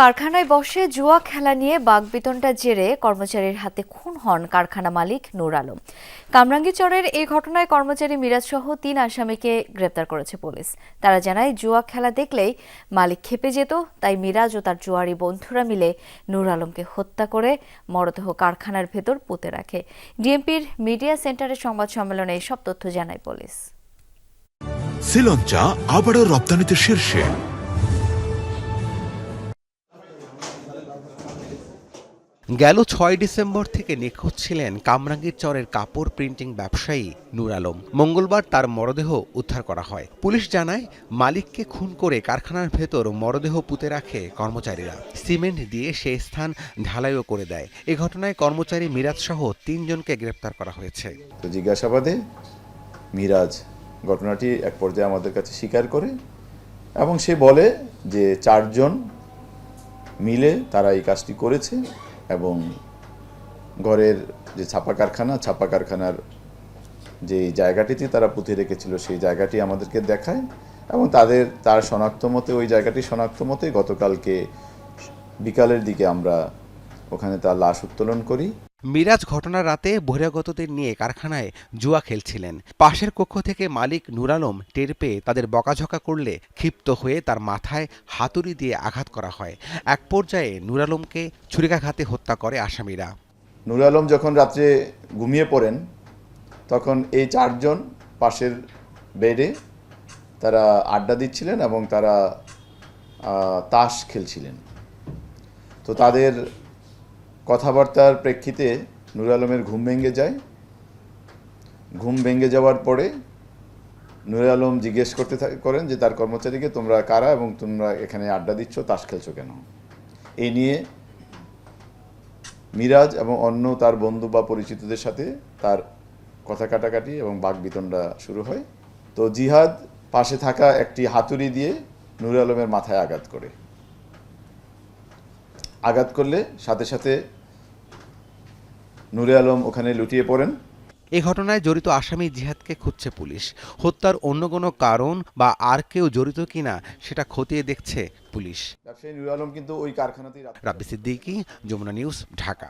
কারখানায় বসে জুয়া খেলা নিয়ে বাগবিতণ্ডা জেরে কর্মচারীর হাতে খুন হন কারখানা মালিক নূর আলম। কামরাঙ্গীচরের এই ঘটনায় কর্মচারী মিরাজ সহ তিন আসামিকে গ্রেপ্তার করেছে পুলিশ। তারা জানায়, জুয়া খেলা দেখলেই মালিক খেপে যেত, তাই মিরাজ ও তার জুয়ারি বন্ধুরা মিলে নূর আলমকে হত্যা করে মরদেহ কারখানার ভেতর পুঁতে রাখে। ডিএমপির মিডিয়া সেন্টারের সংবাদ সম্মেলনে এসব তথ্য জানায় পুলিশ। শ্রীলঞ্চা আবারও রপ্তানিতে শীর্ষে। গেল ছয় ডিসেম্বর থেকে নিখোঁজ ছিলেন কামরাঙ্গীর চরের কাপড় প্রিন্টিং ব্যবসায়ী নূর আলম। মঙ্গলবার তার মরদেহ উদ্ধার করা হয়। পুলিশ জানায়, মালিককে খুন করে কারখানার ভেতর মরদেহ পুঁতে রাখে কর্মচারীরা। সিমেন্ট দিয়ে সে স্থান ঢালাইও করে দেয়। এ ঘটনায় কর্মচারী মিরাজ সহ তিনজনকে গ্রেপ্তার করা হয়েছে। জিজ্ঞাসাবাদে মিরাজ ঘটনাটি এক পর্যায়ে আমাদের কাছে স্বীকার করে এবং সে বলে যে চারজন মিলে তারা এই কাজটি করেছে। এবং ঘরের যে ছাপা কারখানা, ছাপা কারখানার যে জায়গাটিতে তারা পুঁতে রেখেছিল, সেই জায়গাটি আমাদেরকে দেখায় এবং তাদের, তার শনাক্ত মতে, ওই জায়গাটি শনাক্ত মতে গতকালকে বিকালের দিকে আমরা ওখানে তার লাশ উত্তোলন করি। মিরাজ ঘটনার রাতে বহিরাগতদের নিয়ে কারখানায় জুয়া খেলছিলেন। পাশের কক্ষ থেকে মালিক নুর আলম টের পেয়ে তাদের বকাঝকা করলে ক্ষিপ্ত হয়ে তার মাথায় হাতুড়ি দিয়ে আঘাত করা হয়। এক পর্যায়ে নুর আলমকে ছুরিকাঘাতে হত্যা করে আসামিরা। নুর আলম যখন রাত্রে ঘুমিয়ে পড়েন, তখন এই চারজন পাশের বেডে তারা আড্ডা দিচ্ছিলেন এবং তারা তাস খেলছিলেন। তো তাদের কথাবার্তার প্রেক্ষিতে নুর আলমের ঘুম ভেঙে যায়। ঘুম ভেঙে যাওয়ার পরে নুর আলম জিজ্ঞেস করতে করেন যে, তার কর্মচারীকে তোমরা কারা এবং তোমরা এখানে আড্ডা দিচ্ছ? তাস খেলছো কেন? এই নিয়ে মিরাজ এবং অন্য তার বন্ধু বা পরিচিতদের সাথে তার কথা কাটাকাটি এবং বাগবিতণ্ডা শুরু হয়। তো জিহাদ পাশে থাকা একটি হাতুড়ি দিয়ে নূর আলমের মাথায় আঘাত করে। আঘাত করলে সাথে সাথে নূরে আলম ওখানে লুটিয়ে পড়েন। এ ঘটনায় জড়িত আসামি জিহাদকে খুঁজছে পুলিশ। হত্যার অন্য কোনো কারণ বা আর কেউ জড়িত কিনা সেটা খতিয়ে দেখছে পুলিশ। ব্যবসায়ী নূর আলম কিন্তু ওই কারখানাতেই রাব্বি সিদ্দিকী যমুনা নিউজ ঢাকা।